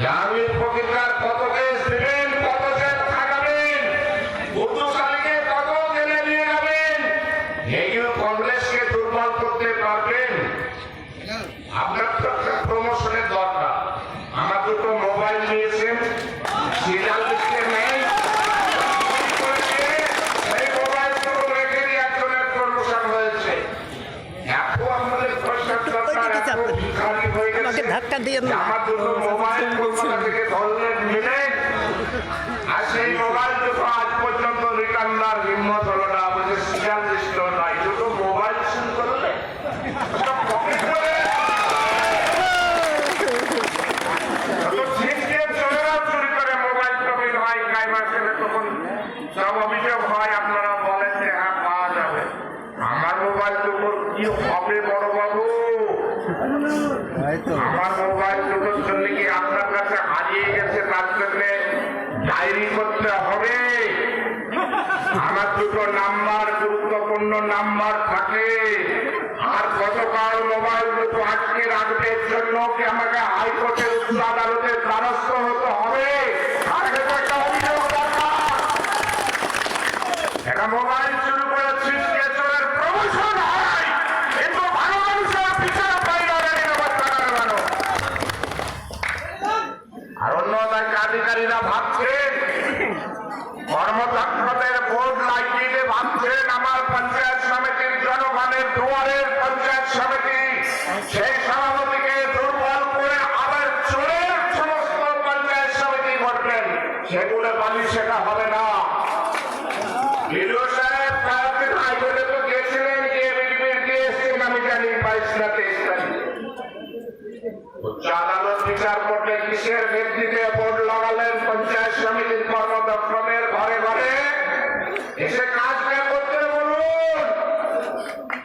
গ্রামীণ প্রতিকার কত কেস দেবেন কত সেট থাকাবেন উর্দু সালকে কত জেলে নিয়ে যাবেন। এইগুলো কংগ্রেসকে দুর্বল করতে পারবেন। আপনার তো প্রমোশনের দরকার। আমার দুটো মোবাইল নিয়েছেন। সিরিয়াল লিখতে নেই। এখন আমাদের পয়সার দরকার এখন ভিখারি ধাক্কা দিয়েন না। মোবাইল না তখন সব অভিযোগ হয় আপনারা বলেন যে হ্যাঁ পাওয়া যাবে আমার মোবাইল দুটোর কি হবে বড় বাবু আমার মোবাইল দুটোর জন্য কি আপনার কাছে হারিয়ে গেছে? তার জন্য ডায়েরি করতে হবে। আমার দুটো নাম্বার, গুরুত্বপূর্ণ নাম্বার থাকে। আর গতকাল মোবাইল দুটো আটকে রাখবে জন্য কি আমাকে হাইকোর্টের উচ্চ আদালতের দ্বারস্থ হতে হবে? একটা অভিযোগ দরকার মোবাইল শুরু করে ভাবছেন আমার পঞ্চায়েত সমিতির জনগণের দুয়ারের পঞ্চায়েত সমিতি, সেই সভাপতিকে দুর্বল করে আবার চোরের সমস্ত পঞ্চায়েত সমিতি করবেন সেগুলো বলি সেটা হবে না। আদালত বিচার করলে কিসের ভিত্তিতে বোর্ড লাগালেন?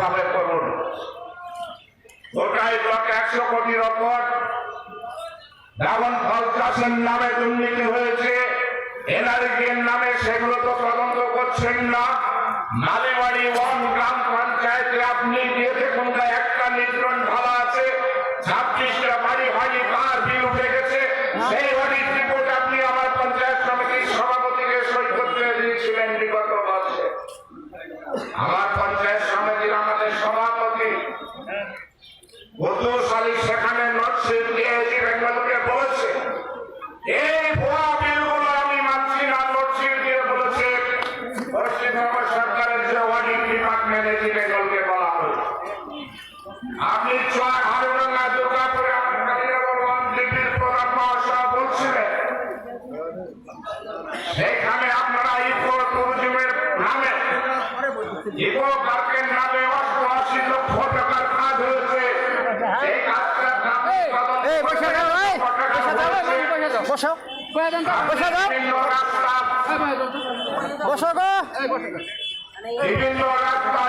ভাবে করুন। গোটাই ব্লক একশো কোটির ওপর ড্রাগন ফল চাষের নামে দুর্নীতি হয়েছে। এনআরডিএর নামে সেগুলো তো তদন্ত করছেন না। মালিবাড়ি ওয়ান গ্রাম পঞ্চায়েতে আপনি দিয়ে দেখুন একটা নির্জন ঢালা আছে। ছাব্বিশটা বাড়ি বাড়ি কার বিল উঠে গেছে। সেই বাড়ির রিপোর্ট আপনি আমার পঞ্চায়েত সমিতির সভাপতিকে সই করতে দিয়েছিলেন বিগত বছর আমার পঞ্চায়েত সমিতির আমাদের সভাপতি বন্ধুশালী সেখানে নটশিট দিয়েছি বেঙ্গলকে বলেছে এই ভুয়া বিলগুলো আমি মানছি না নটশিট দিয়ে বলেছে পশ্চিমবঙ্গ সরকারের যে অডিট ডিপার্টমেন্ট এটি বেঙ্গলকে বলা হয়েছে আপনি চোয়ার হারুডাঙ্গা দুর্গাপুরে ডিগ্রির প্রধান মহাশয় বলছিলেন। সেখানে আপনারা ইকো ট্যুরিজমের নামে ইকো পার্কের নামে অষ্টআশি লক্ষ টাকার কাজ হয়েছে। এই কাজটা গ্রামীণ তদন্ত বিভিন্ন রাস্তা